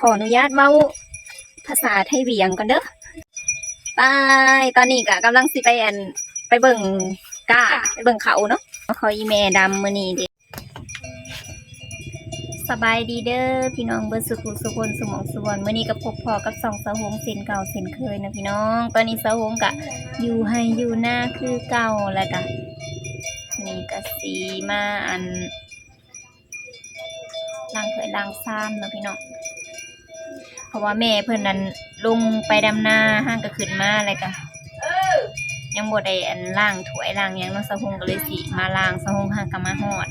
ขออนุญาตเว้าภาษาไทยเวียงก่อนเด้อไปตอนนี้ก็กำลังสิไปอันไปเบิ่งก้าไปเบิ่งเขาเนาะขาอีแม่ดำมือนี้ด้สบายดีเด้อพี่น้องเบิร์สุขุสุคนสมองสุวรรณมื้อนี้ก็พบพอกับสองสาวหงเส้นเก่าเส้นเคยนะพี่น้อง ตอนนี้สาวหงก็อยู่ให้อยู่หน้าคือเก่าแล้วก็มื้อนี้ก็สีมาอันล้างถ้วยล้างซ้ำนะพี่น้อง ราะว่าแม่เพื่อนนั้นลงไปดำนาห้างก็ขึ้นมาอะไรก็ยังบ่ได้อันล่างถวยล่างยังเนาะสะพงก็เลยสิมาล่างสะพงห้างก็มาฮอด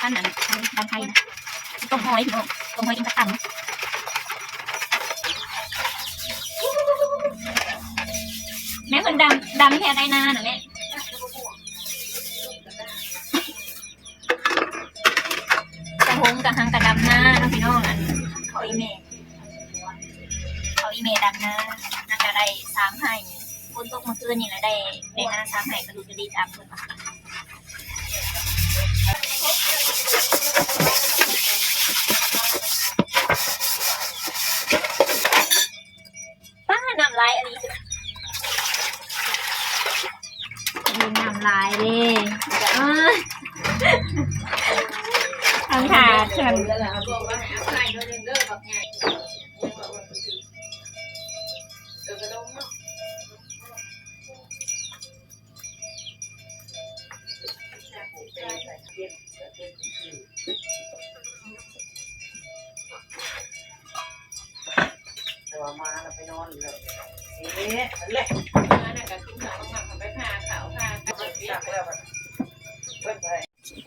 อันนั้นด้านไทยต้มหอยพี่น้องต้มหอยอินทผลัมแม่เพิ่นดำดำแค่ได้นานน่ะแม่ งกับหังกระดำหน้าน้องพี่น้องอันเขาอีเมลเขาอีเมลดำหน้าน่าจะได้สามให้คนตกเมื่อคืนนี่แหละได้ได้หน้าสามให้กระดูกกระดีดำเลยค่ะ ข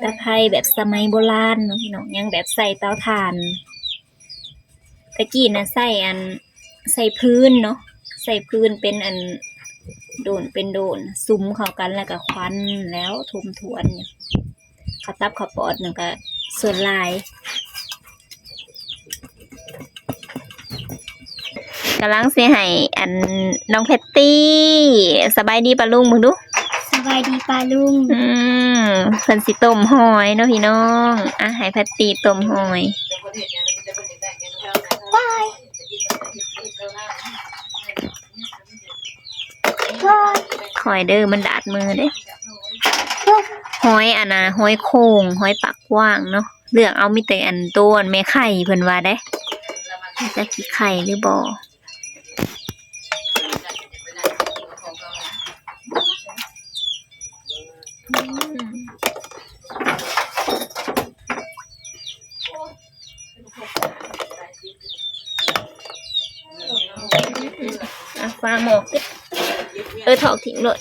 ตะไคร้แบบสมัยโบราณเนาะพี่น้องยังแบบใส่เตาถ่านตะกี้นะใส่อันใส่พื้นเนาะใส่พื้นเป็นอันโดนเป็นโดนซุ้มเข้ากันแล้วก็ควันแล้วทุมทวนเนี่ยข้าวตับข้าวปอดนั่นก็ส่วนลายกำลังเสียให้อันน้องเพตตี้ สบายดีปะลุงมึงดู บายดีปาลุง อืมเพิ่นสิต้มหอยเนาะพี่น้องอะให้แพตตี้ต้มหอยจะเพิ่นเห็นอย่างนั้นมันจะเพิ่นได้ยังเท่านั้นบายบายหอยเด้อมันดาดมือเด้หอยอันน่ะหอยโค้งหอยปากกว้างเนาะเลือกเอามีแต่อันโต้นแม่ไข่เพิ่นว่าได้จะกี่ไข่หรือบ่ อืมอะฟ้าหมอกเออถอกทิ้งเลย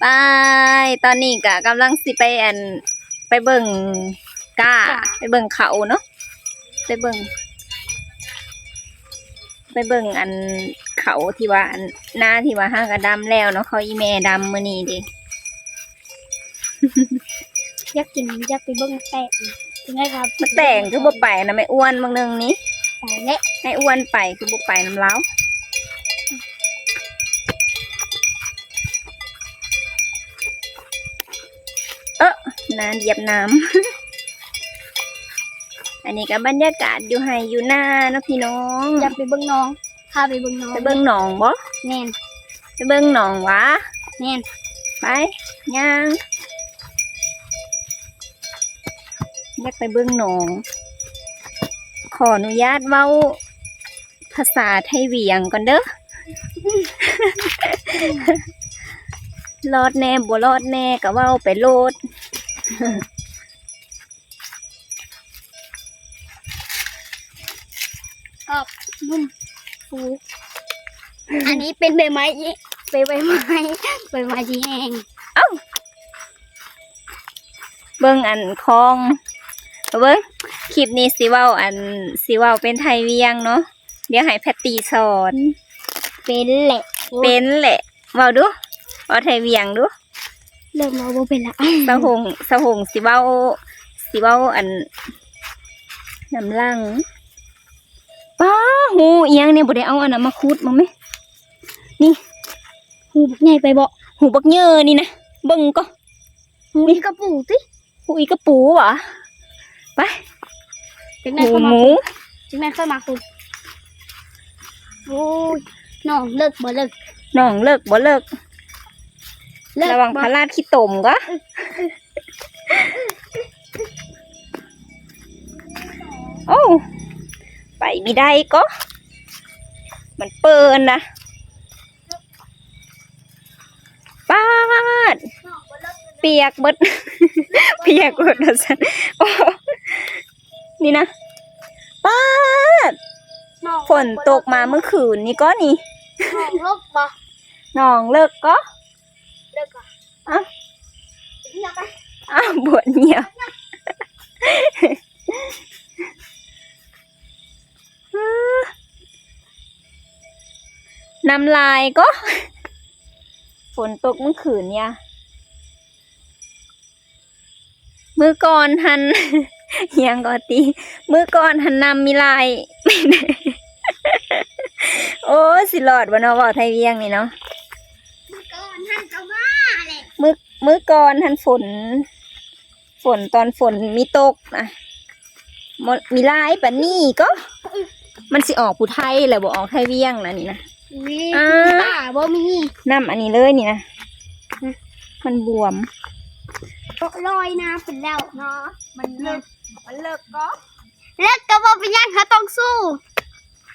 ไปตอนนี้ก็กำลังสิไปอันไปเบิ่งก้า ไปเบิ่งเขาเนาะไปเบิ่งไปเบิ่งอัน เขาที่ว่าอันหน้าที่ว่าห้างกระดำแล้วเนาะเขาอีแม่ดำมื้อนี้เดิอยากกินอยากไปเบิ้งแปะยังไงครับมาแต่งคือบ่ไปนะไม่อ้วนบางนึงนี้แต่เละไม่อ้วนไปคือบ่ไปน้ำเล้าเออนานเหยียบน้ำ อันนี้ก็บรรยากาศอยู่ให้อยู่หน้าเนาะพี่น้อง อยากไปเบิ้งน้อง พาไปเบิ้งน้องไปเบิ่งหนองบ่แน่นไปเบิ่งหนองหวะแน่นไปย่างอยากไปเบิ่งหนอง ขออนุญาตเว้า ภาษาไทยเวียงก่อนเด้อ รอดแน่บ่รอดแน่ก็เว้าไปโลด ชอบนุ่ม ฟู อันนี้เป็นใบไม้ยี่เป็นใบไม้ใบไม้ที่แห้งเบิ่งอันคลองเบิ่งคลิปนี้สิเว้าอันสิเว้าเป็นไทยเวียงเนาะเดี๋ยวให้แพตตี้สอน เป็นแหละ เป็นแหละเว้าดูเว้าไทยเวียงดูเริ่มมาบ่เป็นละสะหงสะหงสิเว้าสิเว้าอันน้ำลัง ป้าหูเอียงเนี่ยบ่ได้เอาอันนั้นมาคูดมาไหมนี่หูบักใหญ่ไปบ่หูบักเยอนี่นะเบิ่งก็หูนี่กระปูติหูอีกระปูหวะไปจังได๋หูเข้าหมามูจังได๋เข้ามาคุณโอ้ยน้องเลิกบ่เลิกน้องเลิกบ่เลิกเลิกระวังบ่พลาดขี้ตมก็โอ้ ไปไม่ได้ก็ มันเปินนะป้าดน้องบ่เลิกเปียกเบิดเปียกเบิดแล้วสันโอ้นี่นะป้าดน้องฝนตกมาเมื่อคืนนี่ก็นี่น้องเลิกบ่น้องเลิกก็เลิกอะอะเงียบไปอ้าวบวชเงียบ น้ำลายก็ ฝนตกเมื่อคืนเนี่ยมือก่อนหันเฮียงก็ตีมือก่อนหันนำมีลาย โอ้สิหลอดวะเนาะเว่าไทยเวียงนี่เนาะก่อนท่านก็มาแหละมือมือก่อนทันฝน ฝนตอนฝนมีตกนะมมีลายปะนี่ก็ มันสิออกผู้ไทยแหละบอกออกไทยเวียงนะนี่นะนี่อ่าป้าบ่มีน้ำอันนี้เลยนี่นะมันบวมลอยน้ำเป็นแล้วเนาะมันเลิกมันเลิกก็เลิกก็บ่เป็นหยังเขาต้องสู้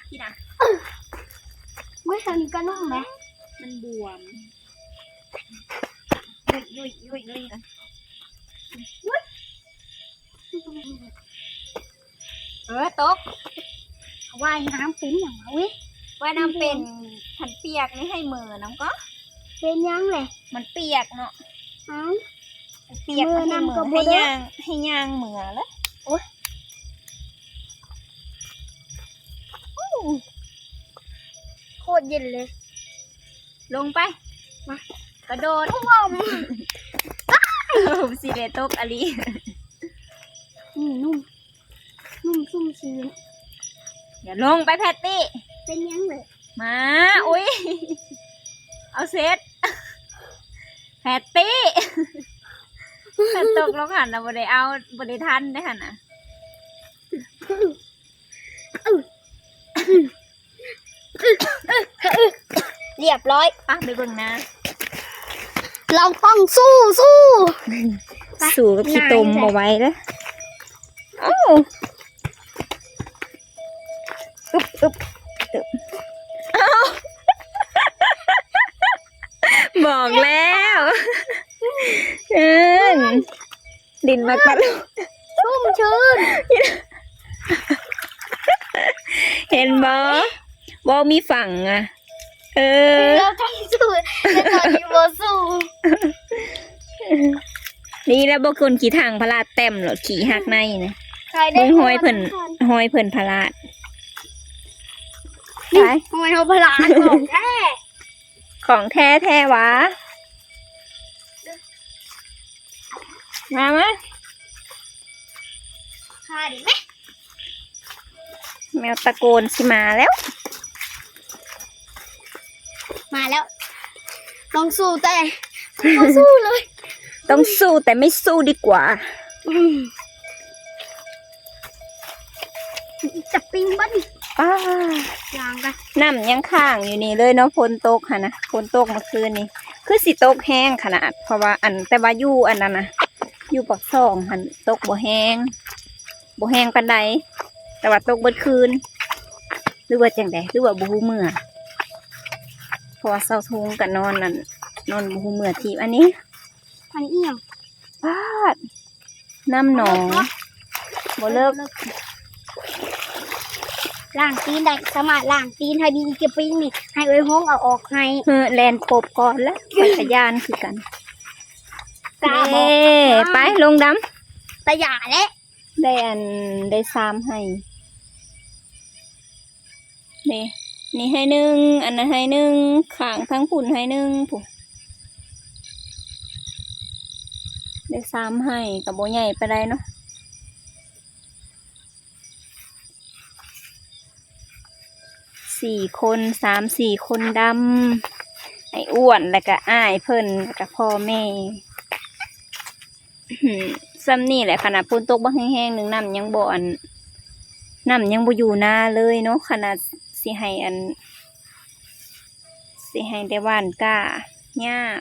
พี่นะเมื่อเท่านี้ก็นุ่มไหมมันบวมยุยยุยยุยยุยเออตก ว่ายน้ำเป็นอย่างไรเว้ยว่าน้ำเป็นผันเปียกนี่ให้มือน้ำก็ เป็นหยังเลยมันเปียกเนาะเอ้าเปียกมันให้มืมือำก็อนบ่ให้ได้ย่างให้ย่างมือแล้วโคตรเย็นเลย ลงไป มากระโดดว้าวสิเดตกอลีนี่นุ่ม นุ่มชุ่มชื้น อย่าลงไปแพตตี้ เป็นหยังเลยมา อุ้ย เอาเซตแพตตี้ถ้าตกลงหันนะบ่ได้เอาบ่ได้ทันได้หันนะเรียบร้อยป้าไปเบิ่งนะเราต้องสู้สู้ ไปสู่กับขี้ตมนายจ้ะบ่ไหว้แล้วเอ้า อึบอึบอึบเอ้าบอกแล้วเอินดินมาตัดชุ่มชื้นเห็นบ่บ่มีฝั่งอะ เออเราต้องสู้แต่ตอนนี้โบสู้นี่แล้วบ่คนขี่ทางพลาดเต็มหรอขี่หักในนะใครได้เบิ่งห้อยเพิ่นห้อยเพิ่นพลาด นี่ไปทำไมเขาพลาดของแท้ของแท้แท้วะ มามาคาดิไหมแมวตะโกนสิมาแล้ว มาแล้วลองสู้แต่โบสู้เลย ต้องสู้แต่ไม่สู้ดีกว่าอืมจะปิ้งบ้าน อ้าล้างกันน้ำยังข้างอยู่นี่เลยเนาะฝนตกค่ะนะฝนตกเมื่อคืนนี้คือสิตกแห้งขนาด เพราะว่าอันแต่ว่าอยู่อันนั้นนะอยู่ปักซองหันตกบ่แห้งบ่แห้งปานใดแต่ว่าตกเบิดคืน หรือว่าจังใดหรือว่าบ่ฮู้เมื่อเพราะว่าเศร้าทุงกับนอนนั่นนอนบ่ฮู้เมื่อทีอันนี้อันนี้เอียงพาดน้ำหนองบ่เลิก ล้างตีนได้สามารถล้างตีนให้ดีกระปิ้งนี่ให้ไว้ห้องเอาออกให้เออแลนโคบก่อนแล้วจักรยานคือกันกาบอเอ้กไปลงดแต่อย่าและำได้อันได้ซ้ำให้นี่นี่ให้หนึ่งอันนั้นให้หนึ่งขางทั้งผุนให้หนึ่งผู้ได้ซ้ำให้กับโบใหญ่ไปได้เนาะ สี่คนสามสี่คนดำไอ้อ้วนแล้วก็อ้ายเพิ่นแล้วก็พ่อแม่อื้อซ้ำนี่แหละขนาดฝนตกบ่แห้งๆหนึ่งน้ำยังบ่อันน้ำยังบ่อยู่นาเลยเนาะขนาดสิให้อัน สิให้ได้หว่านก้ายาก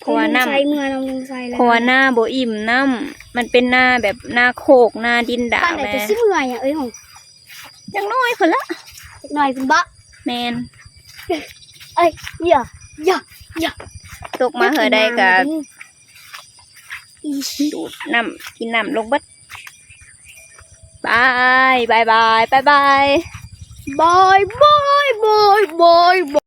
เพราะว่าน้ำใส่เมื่อน้องลุงใส่แล้วเพราะว่าหน้าโบอิ่มน้ำมันเป็นหน้าแบบหน้าโคกหน้าดินดาป้านไหนแม่จะสิเมื่อยอะเอ้ยของจังน้อยคนละ เล็กหน่อยคุณบะแมนเอ้ยอย่าอย่าอย่าตกมาเหอได้กับอีดูดน้ำกินน้ำลงเบัดบายบายบายบายบายบายบายบายบายบาย